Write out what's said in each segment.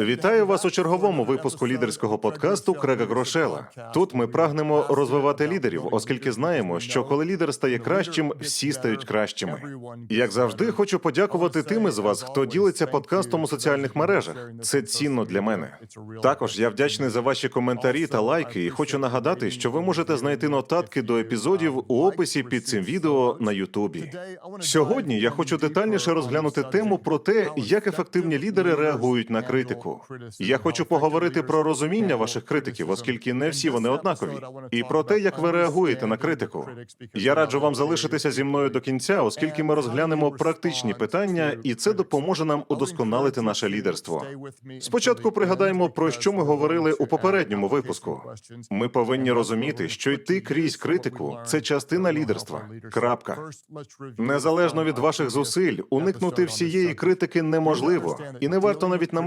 Вітаю вас у черговому випуску лідерського подкасту Крега Грошела. Тут ми прагнемо розвивати лідерів, оскільки знаємо, що коли лідер стає кращим, всі стають кращими. Як завжди, хочу подякувати тим із вас, хто ділиться подкастом у соціальних мережах. Це цінно для мене. Також я вдячний за ваші коментарі та лайки, і хочу нагадати, що ви можете знайти нотатки до епізодів у описі під цим відео на Ютубі. Сьогодні я хочу детальніше розглянути тему про те, як ефективні лідери реагують на критику. Я хочу поговорити про розуміння ваших критиків, оскільки не всі вони однакові, і про те, як ви реагуєте на критику. Я раджу вам залишитися зі мною до кінця, оскільки ми розглянемо практичні питання, і це допоможе нам удосконалити наше лідерство. Спочатку пригадаємо про що ми говорили у попередньому випуску. Ми повинні розуміти, що йти крізь критику це частина лідерства. Крапка. Незалежно від ваших зусиль, уникнути всієї критики неможливо, і не варто навіть намагатися.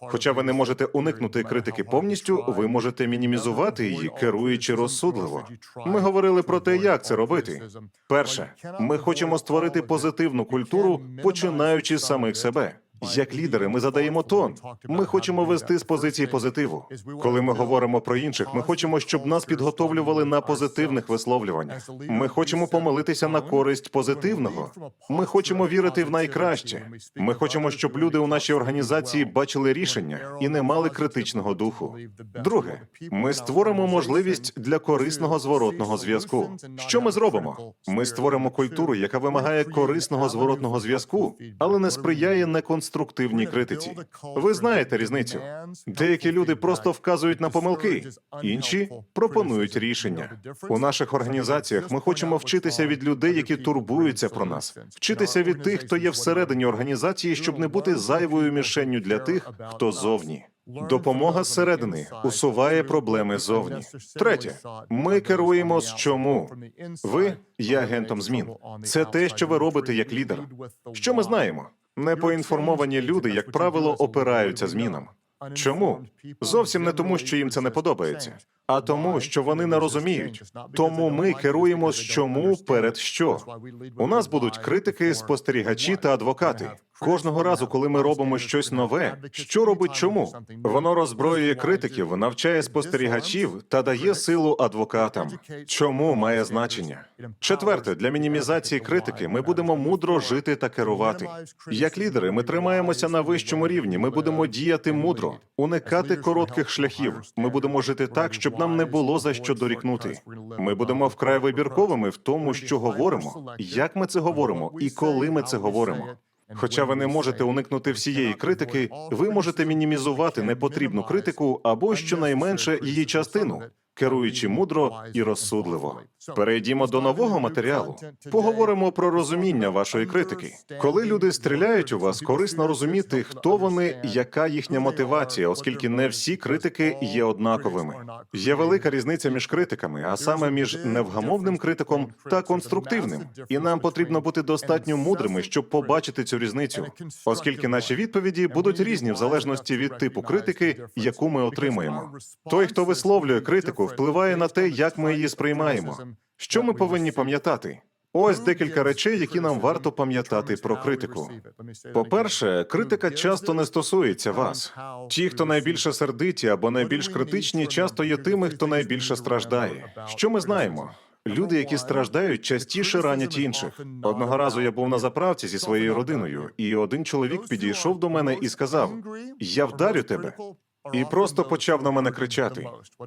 Хоча ви не можете уникнути критики повністю, ви можете мінімізувати її, керуючи розсудливо. Ми говорили про те, як це робити. Перше, ми хочемо створити позитивну культуру, починаючи з самих себе. Як лідери, ми задаємо тон. Ми хочемо вести з позиції позитиву. Коли ми говоримо про інших, ми хочемо, щоб нас підготовлювали на позитивних висловлюваннях. Ми хочемо помилитися на користь позитивного. Ми хочемо вірити в найкраще. Ми хочемо, щоб люди у нашій організації бачили рішення і не мали критичного духу. Друге, ми створимо можливість для корисного зворотного зв'язку. Що ми зробимо? Ми створимо культуру, яка вимагає корисного зворотного зв'язку, але не сприяє неконструктивній критиці. Ви знаєте різницю. Деякі люди просто вказують на помилки, інші пропонують рішення. У наших організаціях ми хочемо вчитися від людей, які турбуються про нас, вчитися від тих, хто є всередині організації, щоб не бути зайвою мішенню для тих, хто зовні. Допомога зсередини усуває проблеми зовні. Третє, ми керуємо з чому. Ви є агентом змін. Це те, що ви робите як лідер. Що ми знаємо? Непоінформовані люди, як правило, опираються змінам. Чому? Зовсім не тому, що їм це не подобається, а тому, що вони не розуміють. Тому ми керуємо з чому перед що. У нас будуть критики, спостерігачі та адвокати. Кожного разу, коли ми робимо щось нове, що робить чому? Воно роззброює критиків, навчає спостерігачів та дає силу адвокатам. Чому має значення? Четверте, для мінімізації критики ми будемо мудро жити та керувати. Як лідери, ми тримаємося на вищому рівні. Ми будемо діяти мудро, уникати коротких шляхів. Ми будемо жити так, щоб нам не було за що дорікнути. Ми будемо вкрай вибірковими в тому, що говоримо, як ми це говоримо і коли ми це говоримо. Хоча ви не можете уникнути всієї критики, ви можете мінімізувати непотрібну критику або щонайменше її частину, керуючи мудро і розсудливо. Перейдімо до нового матеріалу. Поговоримо про розуміння вашої критики. Коли люди стріляють у вас, корисно розуміти, хто вони, яка їхня мотивація, оскільки не всі критики є однаковими. Є велика різниця між критиками, а саме між невгамовним критиком та конструктивним. І нам потрібно бути достатньо мудрими, щоб побачити цю різницю, оскільки наші відповіді будуть різні в залежності від типу критики, яку ми отримуємо. Той, хто висловлює критику, впливає на те, як ми її сприймаємо. Що ми повинні пам'ятати? Ось декілька речей, які нам варто пам'ятати про критику. По-перше, критика часто не стосується вас. Ті, хто найбільше сердиті або найбільш критичні, часто є тими, хто найбільше страждає. Що ми знаємо? Люди, які страждають, частіше ранять інших. Одного разу я був на заправці зі своєю родиною, і один чоловік підійшов до мене і сказав: Я вдарю тебе. І просто почав на мене кричати.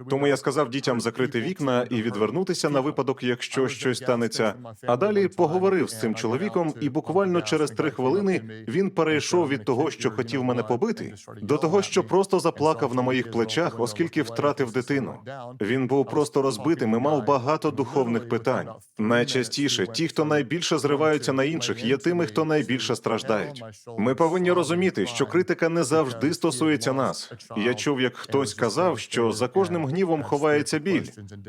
Тому я сказав дітям закрити вікна і відвернутися на випадок, якщо щось станеться. А далі поговорив з цим чоловіком, і буквально через три хвилини він перейшов від того, що хотів мене побити, до того, що просто заплакав на моїх плечах, оскільки втратив дитину. Він був просто розбитим і мав багато духовних питань. Найчастіше ті, хто найбільше зриваються на інших, є тими, хто найбільше страждають. Ми повинні розуміти, що критика не завжди стосується нас. Я чув, як хтось казав, що за кожним гнівом ховається біль.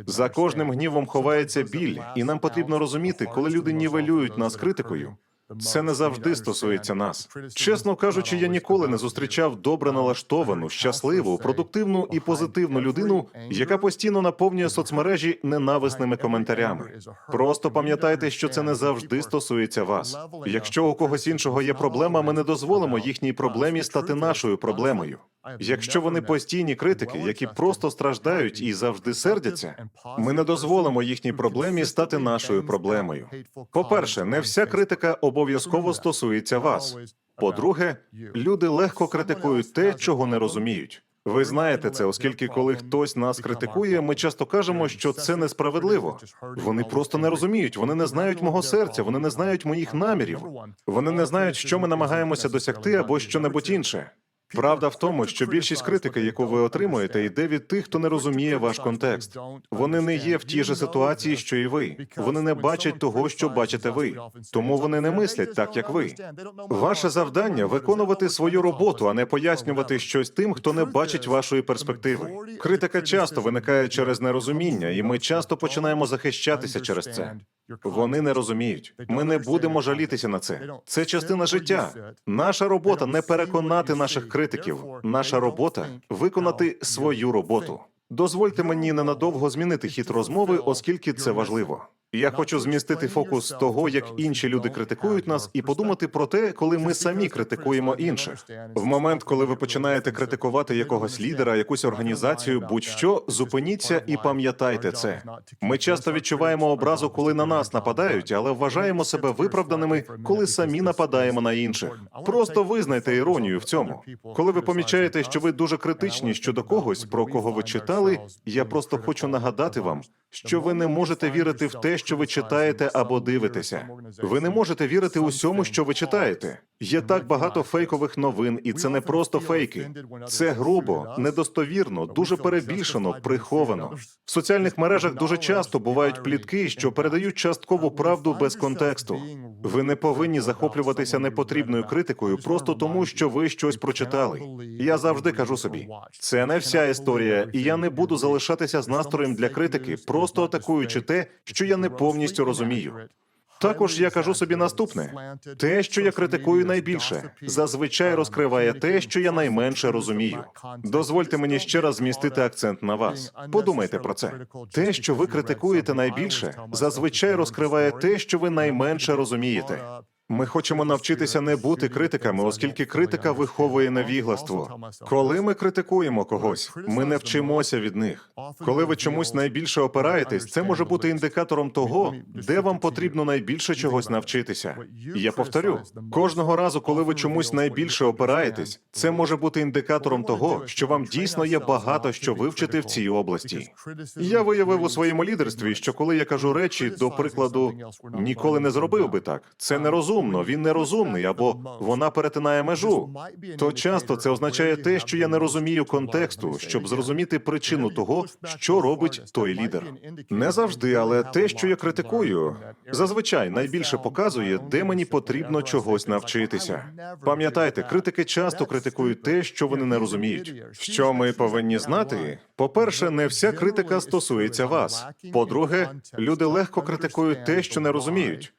За кожним гнівом ховається біль, і нам потрібно розуміти, коли люди нівелюють нас критикою. Це не завжди стосується нас. Чесно кажучи, я ніколи не зустрічав добре налаштовану, щасливу, продуктивну і позитивну людину, яка постійно наповнює соцмережі ненависними коментарями. Просто пам'ятайте, що це не завжди стосується вас. Якщо у когось іншого є проблема, ми не дозволимо їхній проблемі стати нашою проблемою. Якщо вони постійні критики, які просто страждають і завжди сердяться, ми не дозволимо їхній проблемі стати нашою проблемою. По-перше, не вся критика обов'язково стосується вас. По-друге, люди легко критикують те, чого не розуміють. Ви знаєте це, оскільки коли хтось нас критикує, ми часто кажемо, що це несправедливо. Вони просто не розуміють, вони не знають мого серця, вони не знають моїх намірів. Вони не знають, що ми намагаємося досягти або що-небудь інше. Правда в тому, що більшість критики, яку ви отримуєте, йде від тих, хто не розуміє ваш контекст. Вони не є в тій же ситуації, що і ви. Вони не бачать того, що бачите ви. Тому вони не мислять так, як ви. Ваше завдання виконувати свою роботу, а не пояснювати щось тим, хто не бачить вашої перспективи. Критика часто виникає через нерозуміння, і ми часто починаємо захищатися через це. Вони не розуміють. Ми не будемо жалітися на це. Це частина життя. Наша робота не переконати наших критиків. Наша робота виконати свою роботу. Дозвольте мені ненадовго змінити хід розмови, оскільки це важливо. Я хочу змістити фокус того, як інші люди критикують нас, і подумати про те, коли ми самі критикуємо інших. В момент, коли ви починаєте критикувати якогось лідера, якусь організацію, будь-що, зупиніться і пам'ятайте це. Ми часто відчуваємо образу, коли на нас нападають, але вважаємо себе виправданими, коли самі нападаємо на інших. Просто визнайте іронію в цьому. Коли ви помічаєте, що ви дуже критичні щодо когось, про кого ви читали, я просто хочу нагадати вам, що ви не можете вірити в те, що ви читаєте або дивитеся. Ви не можете вірити усьому, що ви читаєте. Є так багато фейкових новин, і це не просто фейки. Це грубо, недостовірно, дуже перебільшено, приховано. В соціальних мережах дуже часто бувають плітки, що передають часткову правду без контексту. Ви не повинні захоплюватися непотрібною критикою просто тому, що ви щось прочитали. Я завжди кажу собі, це не вся історія, і я не буду залишатися з настроєм для критики, просто атакуючи те, що я не повністю розумію. Також я кажу собі наступне: те, що я критикую найбільше, зазвичай розкриває те, що я найменше розумію. Дозвольте мені ще раз змістити акцент на вас. Подумайте про це. Те, що ви критикуєте найбільше, зазвичай розкриває те, що ви найменше розумієте. Ми хочемо навчитися не бути критиками, оскільки критика виховує невігластво. Коли ми критикуємо когось, ми не вчимося від них. Коли ви чомусь найбільше опираєтесь, це може бути індикатором того, де вам потрібно найбільше чогось навчитися. Я повторю, кожного разу, коли ви чомусь найбільше опираєтесь, це може бути індикатором того, що вам дійсно є багато що вивчити в цій області. Я виявив у своєму лідерстві, що коли я кажу речі, до прикладу, ніколи не зробив би так. Це нерозумно, він нерозумний або вона перетинає межу. То часто це означає те, що я не розумію контексту, щоб зрозуміти причину того, що робить той лідер. Не завжди, але те, що я критикую, зазвичай найбільше показує, де мені потрібно чогось навчитися. Пам'ятайте, критики часто критикують те, що вони не розуміють. Що ми повинні знати? По-перше, не вся критика стосується вас. По-друге, люди легко критикують те, що не розуміють.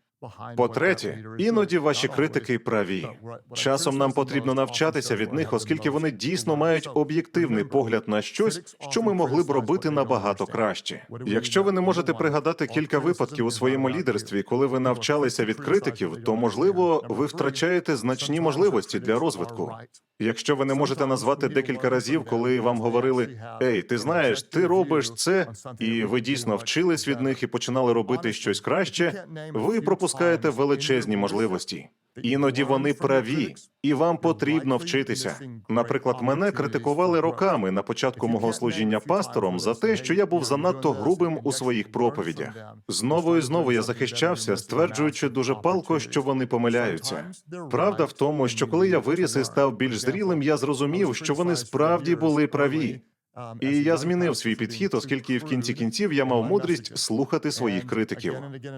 По-третє, іноді ваші критики праві. Часом нам потрібно навчатися від них, оскільки вони дійсно мають об'єктивний погляд на щось, що ми могли б робити набагато краще. Якщо ви не можете пригадати кілька випадків у своєму лідерстві, коли ви навчалися від критиків, то можливо ви втрачаєте значні можливості для розвитку. Якщо ви не можете назвати декілька разів, коли вам говорили Ей, ти знаєш, ти робиш це, і ви дійсно вчились від них і починали робити щось краще, ви пропускаєте величезні можливості. Іноді вони праві, і вам потрібно вчитися. Наприклад, мене критикували роками на початку мого служіння пастором за те, що я був занадто грубим у своїх проповідях. Знову і знову я захищався, стверджуючи дуже палко, що вони помиляються. Правда в тому, що коли я виріс і став більш зрілим, я зрозумів, що вони справді були праві. І я змінив свій підхід, оскільки в кінці кінців я мав мудрість слухати своїх критиків.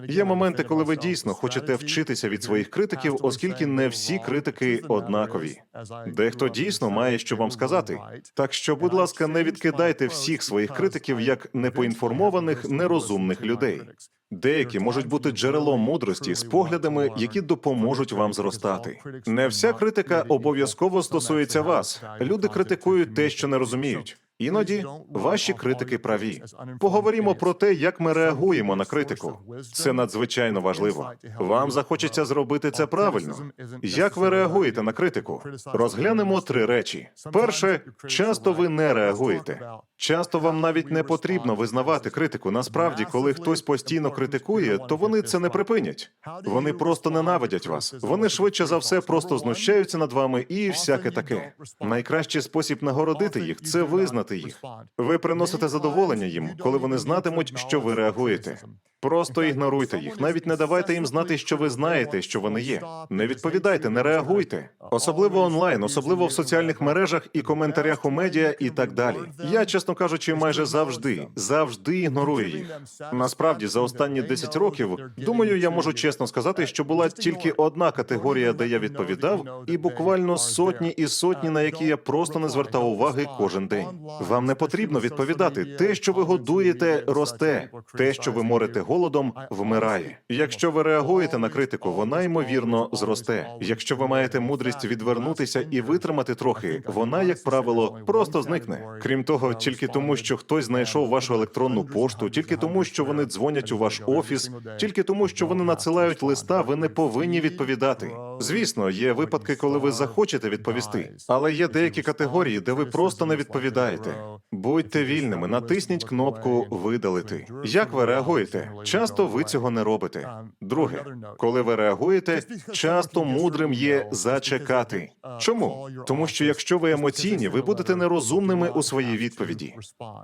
Є моменти, коли ви дійсно хочете вчитися від своїх критиків, оскільки не всі критики однакові. Дехто дійсно має що вам сказати. Так що, будь ласка, не відкидайте всіх своїх критиків як непоінформованих, нерозумних людей. Деякі можуть бути джерелом мудрості з поглядами, які допоможуть вам зростати. Не вся критика обов'язково стосується вас. Люди критикують те, що не розуміють. Іноді ваші критики праві. Поговоримо про те, як ми реагуємо на критику. Це надзвичайно важливо. Вам захочеться зробити це правильно. Як ви реагуєте на критику? Розглянемо три речі. Перше, часто ви не реагуєте. Часто вам навіть не потрібно визнавати критику. Насправді, коли хтось постійно критикує, то вони це не припинять. Вони просто ненавидять вас. Вони швидше за все просто знущаються над вами і всяке таке. Найкращий спосіб нагородити їх це визнати їх. Ви приносите задоволення їм, коли вони знатимуть, що ви реагуєте. Просто ігноруйте їх, навіть не давайте їм знати, що ви знаєте, що вони є. Не відповідайте, не реагуйте, особливо онлайн, особливо в соціальних мережах і коментарях у медіа і так далі. Я, чесно кажучи, майже завжди, завжди ігнорую їх. Насправді, за останні 10 років, думаю, я можу чесно сказати, що була тільки одна категорія, де я відповідав, і буквально сотні і сотні, на які я просто не звертав уваги кожен день. Вам не потрібно відповідати. Те, що ви годуєте, росте. Те, що ви морите голодом, вмирає. Якщо ви реагуєте на критику, вона ймовірно зросте. Якщо ви маєте мудрість відвернутися і витримати трохи, вона, як правило, просто зникне. Крім того, тільки тому, що хтось знайшов вашу електронну пошту, тільки тому, що вони дзвонять у ваш офіс, тільки тому, що вони надсилають листа, ви не повинні відповідати. Звісно, є випадки, коли ви захочете відповісти, але є деякі категорії, де ви просто не відповідаєте. Будьте вільними, натисніть кнопку видалити. Як ви реагуєте? Часто ви цього не робите. Друге, коли ви реагуєте, часто мудрим є зачекати. Чому? Тому що якщо ви емоційні, ви будете нерозумними у своїй відповіді.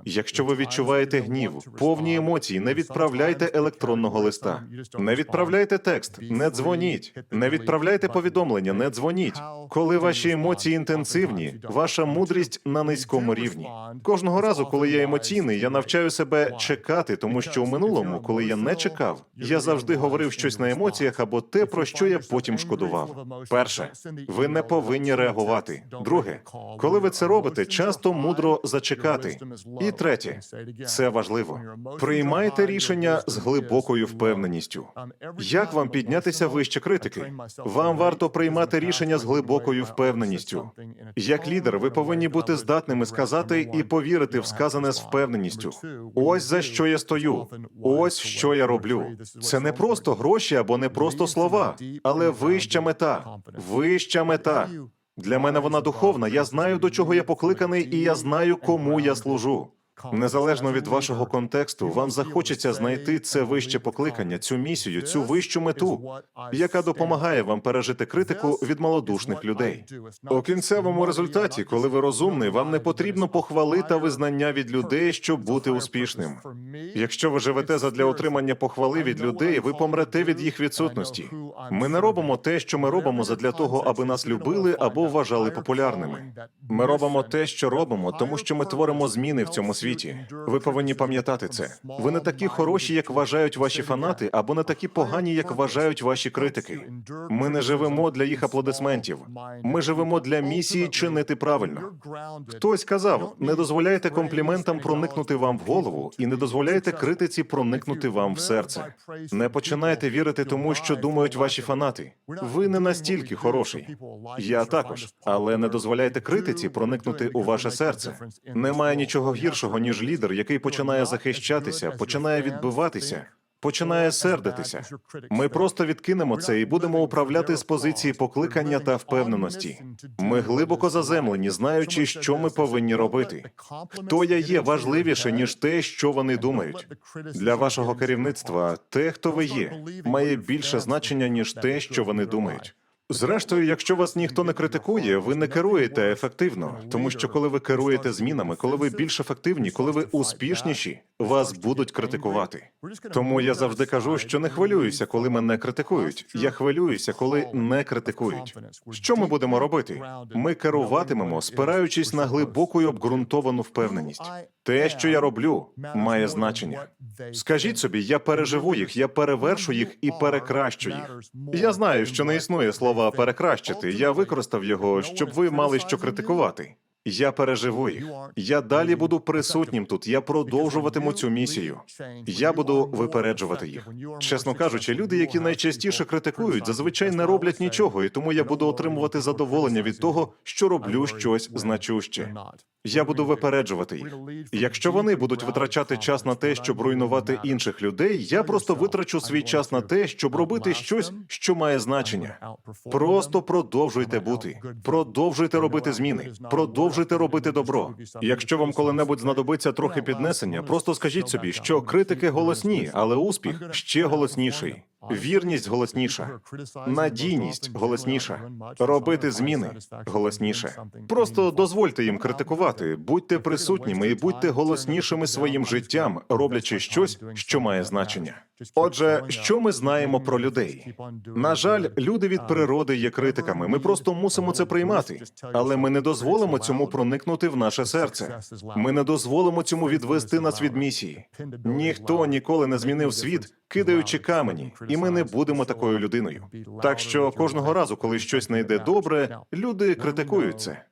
Якщо ви відчуваєте гнів, повні емоції, не відправляйте електронного листа, не відправляйте текст, не дзвоніть, не відправляйте повідомлення, не дзвоніть. Коли ваші емоції інтенсивні, ваша мудрість на низькому рівні. Кожного разу, коли я емоційний, я навчаю себе чекати, тому що у минулому, коли я не чекав, я завжди говорив щось на емоціях або те, про що я потім шкодував. Перше, ви не повинні реагувати. Друге, коли ви це робите, часто мудро зачекати. І третє, це важливо. Приймайте рішення з глибокою впевненістю. Як вам піднятися вище критики? Вам варто приймати рішення з глибокою впевненістю. Як лідер, ви повинні бути здатними сказати і повірити в сказане з впевненістю. Ось за що я стою. Ось що я роблю. Це не просто гроші або не просто слова, але вища мета. Вища мета. Для мене вона духовна. Я знаю, до чого я покликаний, і я знаю, кому я служу. Незалежно від вашого контексту, вам захочеться знайти це вище покликання, цю місію, цю вищу мету, яка допомагає вам пережити критику від малодушних людей. У кінцевому результаті, коли ви розумний, вам не потрібно похвали та визнання від людей, щоб бути успішним. Якщо ви живете задля отримання похвали від людей, ви помрете від їх відсутності. Ми не робимо те, що ми робимо задля того, аби нас любили або вважали популярними. Ми робимо те, що робимо, тому що ми творимо зміни в цьому світі. Ви повинні пам'ятати це. Ви не такі хороші, як вважають ваші фанати, або не такі погані, як вважають ваші критики. Ми не живемо для їх аплодисментів. Ми живемо для місії чинити правильно. Хтось казав: не дозволяйте компліментам проникнути вам в голову, і не дозволяйте критиці проникнути вам в серце. Не починайте вірити тому, що думають ваші фанати. Ви не настільки хороший. Я також, але не дозволяйте критиці проникнути у ваше серце. Немає нічого гіршого, ніж лідер, який починає захищатися, починає відбиватися. Починає сердитися. Ми просто відкинемо це і будемо управляти з позиції покликання та впевненості. Ми глибоко заземлені, знаючи, що ми повинні робити. Хто я є важливіше ніж те, що вони думають. Для вашого керівництва те, хто ви є, має більше значення ніж те, що вони думають. Зрештою, якщо вас ніхто не критикує, ви не керуєте ефективно, тому що коли ви керуєте змінами, коли ви більш ефективні, коли ви успішніші, вас будуть критикувати. Тому я завжди кажу, що не хвилююся, коли мене критикують. Я хвилююся, коли не критикують. Що ми будемо робити? Ми керуватимемо, спираючись на глибоку й обґрунтовану впевненість. Те, що я роблю, має значення. Скажіть собі, я переживу їх, я перевершу їх і перекращу їх. Я знаю, що не існує слова перекращити. Я використав його, щоб ви мали що критикувати. Я переживу їх. Я далі буду присутнім тут. Я продовжуватиму цю місію. Я буду випереджувати їх. Чесно кажучи, люди, які найчастіше критикують, зазвичай не роблять нічого, і тому я буду отримувати задоволення від того, що роблю щось значуще. Я буду випереджувати їх. Якщо вони будуть витрачати час на те, щоб руйнувати інших людей, я просто витрачу свій час на те, щоб робити щось, що має значення. Просто продовжуйте бути, продовжуйте робити зміни, продовжуйте робити добро. Якщо вам коли-небудь знадобиться трохи піднесення, просто скажіть собі, що критики голосні, але успіх ще голосніший. Вірність голосніша, надійність голосніша, робити зміни голосніше. Просто дозвольте їм критикувати, будьте присутніми і будьте голоснішими своїм життям, роблячи щось, що має значення. Отже, що ми знаємо про людей? На жаль, люди від природи є критиками. Ми просто мусимо це приймати, але ми не дозволимо цьому проникнути в наше серце. Ми не дозволимо цьому відвести нас від місії. Ніхто ніколи не змінив світ, кидаючи камені, і ми не будемо такою людиною. Так що кожного разу, коли щось не йде добре, люди критикують це.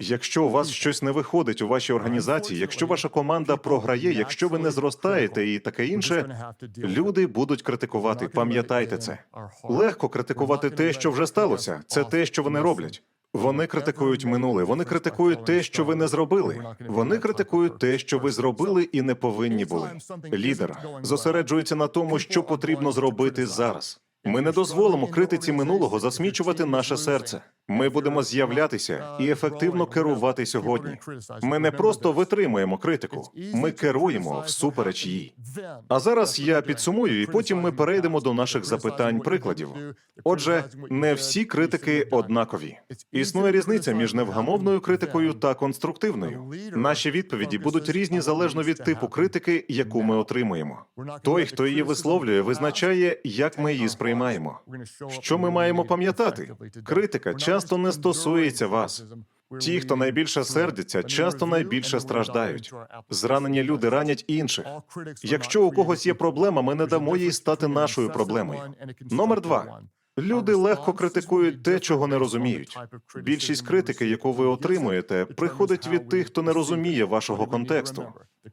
Якщо у вас щось не виходить у вашій організації, якщо ваша команда програє, якщо ви не зростаєте і таке інше, люди будуть критикувати. Пам'ятайте це. Легко критикувати те, що вже сталося. Це те, що вони роблять. Вони критикують минуле. Вони критикують те, що ви не зробили. Вони критикують те, що ви зробили і не повинні були. Лідер зосереджується на тому, що потрібно зробити зараз. Ми не дозволимо критиці минулого засмічувати наше серце. Ми будемо з'являтися і ефективно керувати сьогодні. Ми не просто витримуємо критику, ми керуємо всупереч їй. А зараз я підсумую, і потім ми перейдемо до наших запитань прикладів. Отже, не всі критики однакові. Існує різниця між невгамовною критикою та конструктивною. Наші відповіді будуть різні залежно від типу критики, яку ми отримуємо. Той, хто її висловлює, визначає, як ми її сприймаємо. Що ми маємо пам'ятати? Критика часто не стосується вас. Ті, хто найбільше сердяться, часто найбільше страждають. Зранені люди ранять інших. Якщо у когось є проблема, ми не дамо їй стати нашою проблемою. Номер два. Люди легко критикують те, чого не розуміють. Більшість критики, яку ви отримуєте, приходить від тих, хто не розуміє вашого контексту.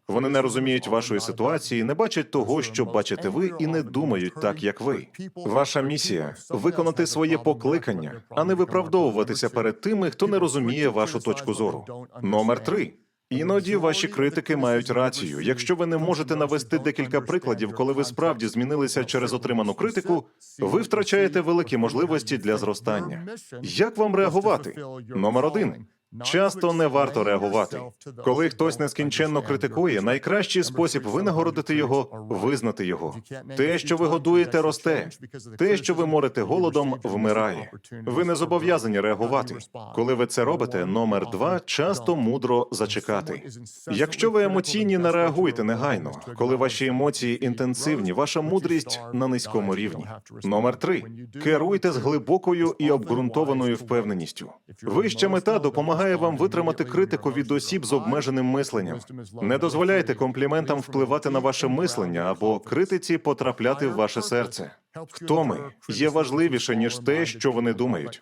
Вони не розуміють вашої ситуації, не бачать того, що бачите ви, і не думають так, як ви. Ваша місія виконати своє покликання, а не виправдовуватися перед тими, хто не розуміє вашу точку зору. Номер три. Іноді ваші критики мають рацію. Якщо ви не можете навести декілька прикладів, коли ви справді змінилися через отриману критику, ви втрачаєте великі можливості для зростання. Як вам реагувати? Номер один. Часто не варто реагувати. Коли хтось нескінченно критикує, найкращий спосіб винагородити його визнати його. Те, що ви годуєте, росте. Те, що ви морите голодом, вмирає. Ви не зобов'язані реагувати. Коли ви це робите, номер два часто мудро зачекати. Якщо ви емоційні, не реагуйте негайно. Коли ваші емоції інтенсивні, ваша мудрість на низькому рівні. Номер три керуйте з глибокою і обґрунтованою впевненістю. Вища мета допомагає вам витримати критику від осіб з обмеженим мисленням. Не дозволяйте компліментам впливати на ваше мислення або критиці потрапляти в ваше серце. Хто ми є важливіше ніж те, що вони думають.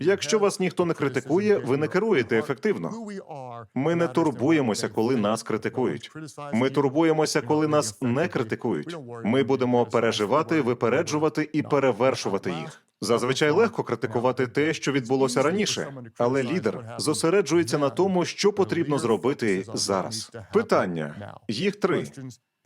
Якщо вас ніхто не критикує, ви не керуєте ефективно. Ми не турбуємося, коли нас критикують. Ми турбуємося, коли нас не критикують. Ми будемо переживати, випереджувати і перевершувати їх. Зазвичай легко критикувати те, що відбулося раніше, але лідер зосереджується на тому, що потрібно зробити зараз. Питання їх три.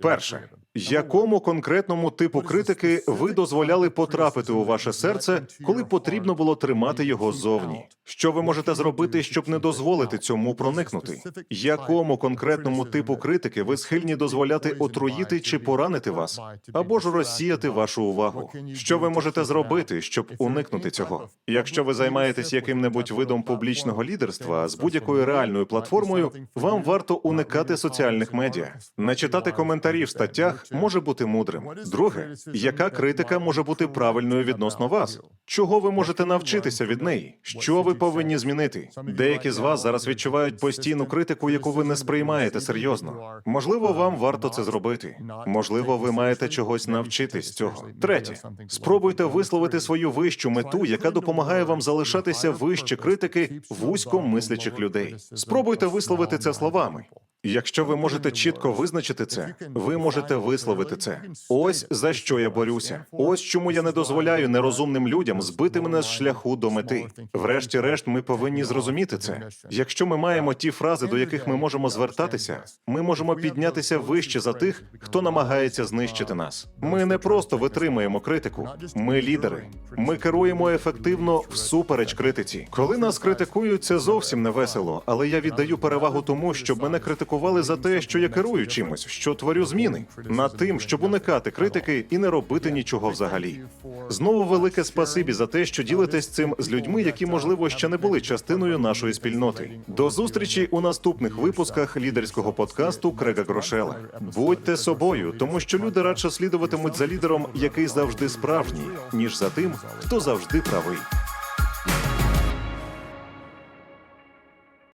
Перше, якому конкретному типу критики ви дозволяли потрапити у ваше серце, коли потрібно було тримати його ззовні? Що ви можете зробити, щоб не дозволити цьому проникнути? Якому конкретному типу критики ви схильні дозволяти отруїти чи поранити вас, або ж розсіяти вашу увагу? Що ви можете зробити, щоб уникнути цього? Якщо ви займаєтесь яким-небудь видом публічного лідерства з будь-якою реальною платформою, вам варто уникати соціальних медіа, не читати коментарі в статтях може бути мудрим. Друге, яка критика може бути правильною відносно вас? Чого ви можете навчитися від неї? Що ви повинні змінити? Деякі з вас зараз відчувають постійну критику, яку ви не сприймаєте серйозно. Можливо, вам варто це зробити. Можливо, ви маєте чогось навчитись цього. Третє, спробуйте висловити свою вищу мету, яка допомагає вам залишатися вище критики вузько мислячих людей. Спробуйте висловити це словами. Якщо ви можете чітко визначити це, ви можете висловити це. Ось за що я борюся. Ось чому я не дозволяю нерозумним людям збити мене з шляху до мети. Врешті-решт, ми повинні зрозуміти це. Якщо ми маємо ті фрази, до яких ми можемо звертатися, ми можемо піднятися вище за тих, хто намагається знищити нас. Ми не просто витримуємо критику, ми лідери. Ми керуємо ефективно всупереч критиці. Коли нас критикують, це зовсім не весело, але я віддаю перевагу тому, щоб мене критикували за те, що я керую чимось, що творю зміни, над тим, щоб уникати критики і не робити нічого взагалі. Знову велике спасибі за те, що ділитесь цим з людьми, які можливо ще не були частиною нашої спільноти. До зустрічі у наступних випусках лідерського подкасту Крега Грошела. Будьте собою, тому що люди радше слідуватимуть за лідером, який завжди справжній, ніж за тим, хто завжди правий.